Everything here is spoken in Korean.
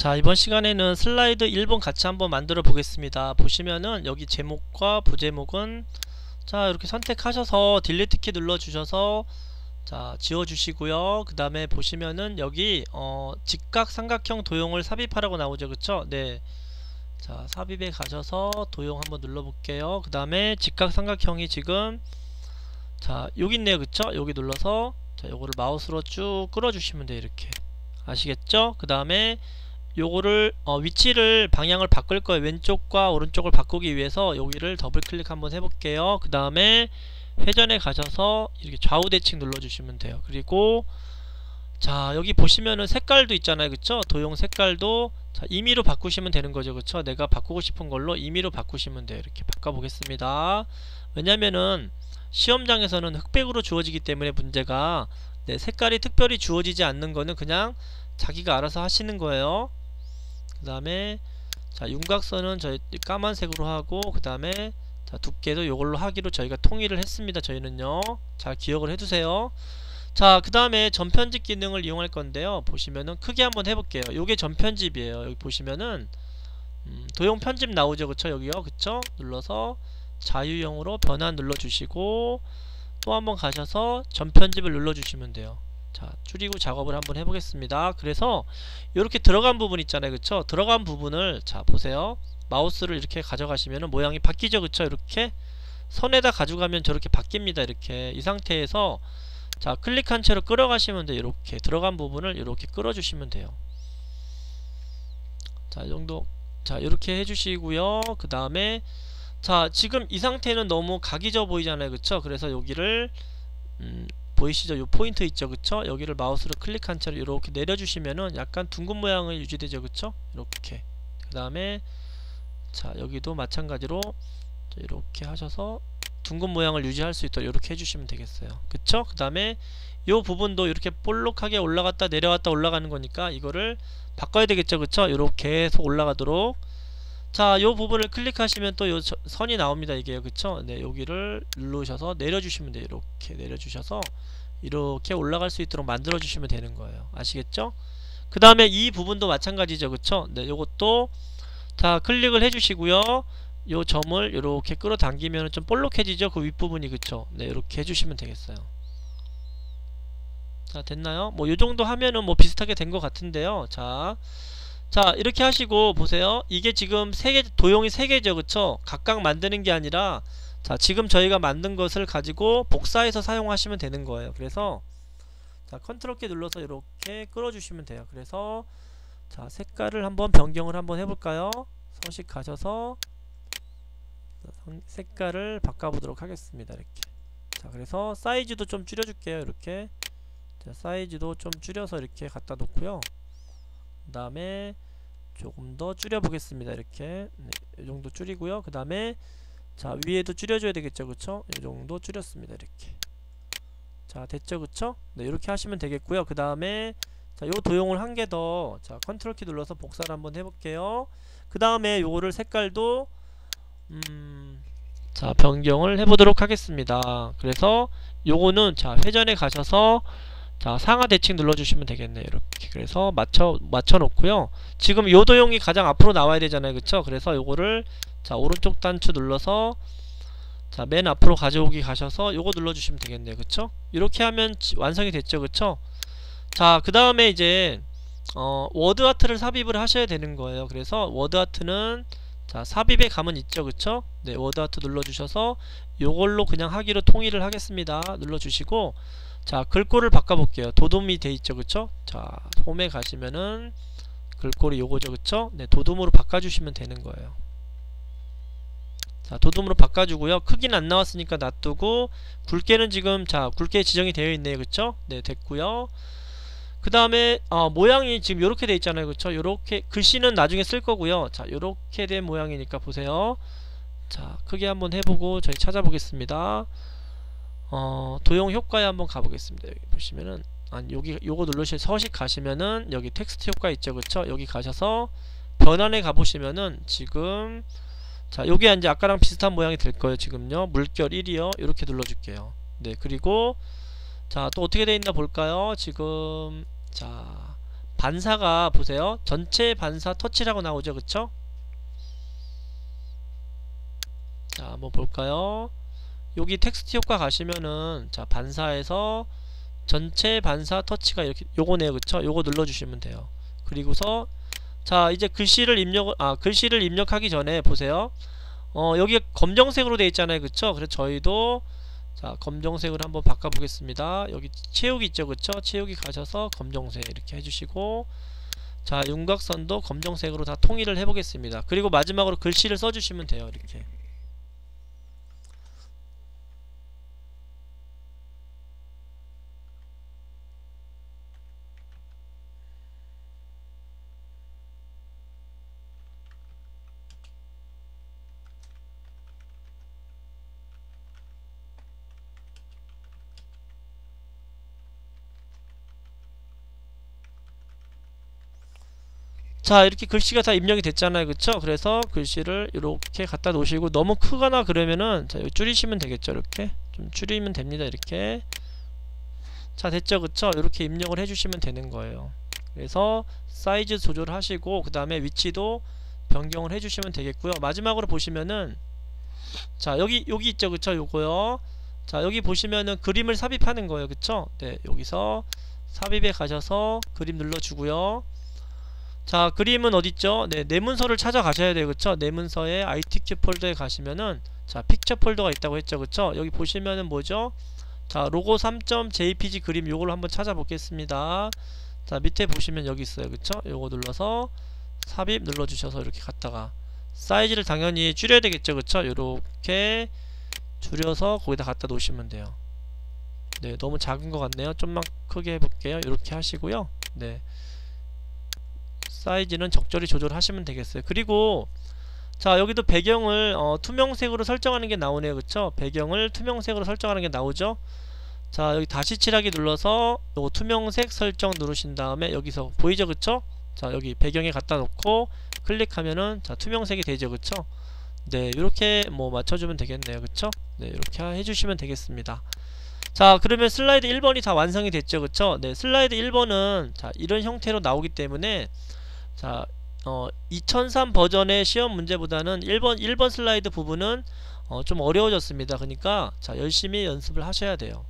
자 이번 시간에는 슬라이드 1번 같이 한번 만들어 보겠습니다. 보시면은 여기 제목과 부제목은 자 이렇게 선택하셔서 딜리트 키 눌러 주셔서 자 지워 주시고요. 그 다음에 보시면은 여기 어 직각 삼각형 도형을 삽입하라고 나오죠. 그쵸? 네자 삽입에 가셔서 도형 한번 눌러 볼게요. 그 다음에 직각 삼각형이 지금 자 여기 있네요. 그쵸? 여기 눌러서 자 요거를 마우스로 쭉 끌어 주시면 돼요 이렇게. 아시겠죠? 그 다음에 요거를 어, 위치를 방향을 바꿀 거예요. 왼쪽과 오른쪽을 바꾸기 위해서 여기를 더블 클릭 한번 해볼게요. 그 다음에 회전에 가셔서 이렇게 좌우 대칭 눌러 주시면 돼요. 그리고 자 여기 보시면은 색깔도 있잖아요. 그쵸? 도형 색깔도 자 임의로 바꾸시면 되는 거죠. 그쵸? 내가 바꾸고 싶은 걸로 임의로 바꾸시면 돼요. 이렇게 바꿔 보겠습니다. 왜냐면은 시험장에서는 흑백으로 주어지기 때문에 문제가 네, 색깔이 특별히 주어지지 않는 거는 그냥 자기가 알아서 하시는 거예요 그 다음에 자 윤곽선은 저희 까만색으로 하고 그 다음에 자 두께도 이걸로 하기로 저희가 통일을 했습니다 저희는요. 잘 기억을 해두세요. 자 그 다음에 전편집 기능을 이용할 건데요. 보시면은 크게 한번 해볼게요. 요게 전편집이에요. 여기 보시면은 음, 도형 편집 나오죠. 그쵸? 여기요. 그쵸? 눌러서 자유형으로 변환 눌러주시고 또 한번 가셔서 전편집을 눌러주시면 돼요 자 줄이고 작업을 한번 해보겠습니다. 그래서 이렇게 들어간 부분 있잖아요. 그쵸? 들어간 부분을 자 보세요. 마우스를 이렇게 가져가시면 모양이 바뀌죠. 그쵸? 이렇게 선에다 가져가면 저렇게 바뀝니다. 이렇게. 이 상태에서 자 클릭한 채로 끌어가시면 돼요. 이렇게. 들어간 부분을 이렇게 끌어주시면 돼요. 자 정도. 자 이렇게 해주시고요. 그 다음에 자 지금 이 상태는 너무 각이 져 보이잖아요. 그쵸? 그래서 여기를 음, 보이시죠? 요 포인트 있죠? 그쵸? 여기를 마우스로 클릭한 채로 이렇게 내려주시면은 약간 둥근 모양을 유지되죠? 그쵸? 이렇게 그 다음에 자 여기도 마찬가지로 이렇게 하셔서 둥근 모양을 유지할 수 있도록 이렇게 해주시면 되겠어요 그쵸? 그 다음에 요 부분도 이렇게 볼록하게 올라갔다 내려갔다 올라가는 거니까 이거를 바꿔야 되겠죠 그쵸? 이렇게 계속 올라가도록 자, 요 부분을 클릭하시면 또 요 선이 나옵니다. 이게 그쵸? 네, 여기를 누르셔서 내려주시면 돼요. 이렇게 내려주셔서 이렇게 올라갈 수 있도록 만들어 주시면 되는 거예요. 아시겠죠? 그 다음에 이 부분도 마찬가지죠. 그쵸? 네, 요것도 자, 클릭을 해주시고요. 요 점을 이렇게 끌어당기면 좀 볼록해지죠? 그 윗부분이 그쵸? 네, 이렇게 해주시면 되겠어요. 자, 됐나요? 뭐, 요 정도 하면은 뭐 비슷하게 된 것 같은데요. 자, 자 이렇게 하시고 보세요. 이게 지금 세개 도형이 3개죠. 그쵸? 각각 만드는 게 아니라 자 지금 저희가 만든 것을 가지고 복사해서 사용하시면 되는 거예요. 그래서 자 컨트롤 키 눌러서 이렇게 끌어주시면 돼요. 그래서 자 색깔을 한번 변경을 한번 해볼까요? 서식 가셔서 색깔을 바꿔보도록 하겠습니다. 이렇게. 자 그래서 사이즈도 좀 줄여줄게요. 이렇게. 자 사이즈도 좀 줄여서 이렇게 갖다 놓고요 그 다음에 조금 더 줄여 보겠습니다. 이렇게. 네, 이 정도 줄이고요. 그 다음에 자 위에도 줄여줘야 되겠죠? 그쵸? 이 정도 줄였습니다. 이렇게. 자 됐죠? 그쵸? 네 이렇게 하시면 되겠고요. 그 다음에 자요 도형을 한 개 더 자 컨트롤 키 눌러서 복사를 한번 해볼게요. 그 다음에 요거를 색깔도 음, 자 변경을 해보도록 하겠습니다. 그래서 요거는 자 회전에 가셔서 자 상하 대칭 눌러주시면 되겠네요 이렇게. 그래서 맞춰 맞춰 놓고요. 지금 요 도형이 가장 앞으로 나와야 되잖아요 그쵸? 그래서 요거를 자 오른쪽 단추 눌러서 자 맨 앞으로 가져오기 가셔서 요거 눌러주시면 되겠네요 그쵸? 이렇게 하면 완성이 됐죠 그쵸? 자그 다음에 이제 어, 워드 아트를 삽입을 하셔야 되는 거예요. 그래서 워드 아트는 자 삽입의 감은 있죠 그쵸? 네 워드 아트 눌러주셔서 요걸로 그냥 하기로 통일을 하겠습니다. 눌러주시고 자 글꼴을 바꿔볼게요. 도둠이 돼있죠 그쵸? 자 홈에 가시면은 글꼴이 요거죠 그쵸? 네 도둠으로 바꿔주시면 되는 거예요. 자 도둠으로 바꿔주고요. 크기는 안 나왔으니까 놔두고 굵게는 지금 자 굵게 지정이 되어 있네요 그쵸? 네 됐고요 그 다음에 어, 모양이 지금 요렇게 돼 있잖아요. 그쵸? 요렇게 글씨는 나중에 쓸 거고요. 자 요렇게 된 모양이니까 보세요. 자 크게 한번 해보고 저희 찾아보겠습니다. 어, 도형 효과에 한번 가보겠습니다. 여기 보시면은 아니 여기 요거 누르시 서식 가시면은 여기 텍스트 효과 있죠? 그쵸? 여기 가셔서 변환에 가보시면은 지금 자 요게 이제 아까랑 비슷한 모양이 될 거예요 지금요. 물결 1이요. 이렇게 눌러줄게요. 네 그리고 자 또 어떻게 돼 있나 볼까요? 지금 자 반사가 보세요. 전체 반사 터치라고 나오죠. 그쵸? 자 한번 볼까요? 여기 텍스트 효과 가시면은 자 반사에서 전체 반사 터치가 이렇게 요거네요. 그쵸? 요거 눌러주시면 돼요. 그리고서 자 이제 글씨를 입력 아 글씨를 입력하기 전에 보세요. 어 여기 검정색으로 되어 있잖아요. 그쵸? 그래서 저희도 자 검정색으로 한번 바꿔 보겠습니다. 여기 채우기 있죠 그쵸? 채우기 가셔서 검정색 이렇게 해주시고. 자 윤곽선도 검정색으로 다 통일을 해 보겠습니다. 그리고 마지막으로 글씨를 써주시면 돼요 이렇게 자 이렇게 글씨가 다 입력이 됐잖아요. 그쵸? 그래서 글씨를 이렇게 갖다 놓으시고 너무 크거나 그러면은 자 줄이시면 되겠죠 이렇게? 좀 줄이면 됩니다 이렇게. 자 됐죠? 그쵸? 이렇게 입력을 해주시면 되는 거예요. 그래서 사이즈 조절하시고 그 다음에 위치도 변경을 해주시면 되겠고요. 마지막으로 보시면은 자 여기 여기 있죠? 그쵸? 요거요. 자 여기 보시면은 그림을 삽입하는 거예요. 그쵸? 네 여기서 삽입에 가셔서 그림 눌러주고요 자 그림은 어딨죠? 네 내문서를 찾아가셔야 돼요. 그쵸? 내문서에 ITQ 폴더에 가시면은 자 픽처 폴더가 있다고 했죠. 그쵸? 여기 보시면은 뭐죠? 자 로고 3.jpg 그림 요걸 한번 찾아보겠습니다. 자 밑에 보시면 여기 있어요. 그쵸? 요거 눌러서 삽입 눌러주셔서 이렇게 갔다가 사이즈를 당연히 줄여야 되겠죠. 그쵸? 요렇게 줄여서 거기다 갖다 놓으시면 돼요. 네 너무 작은 것 같네요. 좀만 크게 해볼게요. 이렇게 하시고요. 네 사이즈는 적절히 조절하시면 되겠어요. 그리고 자 여기도 배경을 어, 투명색으로 설정하는 게 나오네요. 그쵸? 배경을 투명색으로 설정하는 게 나오죠? 자 여기 다시 칠하기 눌러서 요거 투명색 설정 누르신 다음에 여기서 보이죠? 그쵸? 자 여기 배경에 갖다 놓고 클릭하면은 자 투명색이 되죠? 그쵸? 네 이렇게 뭐 맞춰주면 되겠네요. 그쵸? 네 이렇게 해주시면 되겠습니다. 자 그러면 슬라이드 1번이 다 완성이 됐죠? 그쵸? 네 슬라이드 1번은 자 이런 형태로 나오기 때문에 자, 어, 2003 버전의 시험 문제보다는 1번, 1번 슬라이드 부분은 어, 좀 어려워졌습니다. 그러니까 자, 열심히 연습을 하셔야 돼요.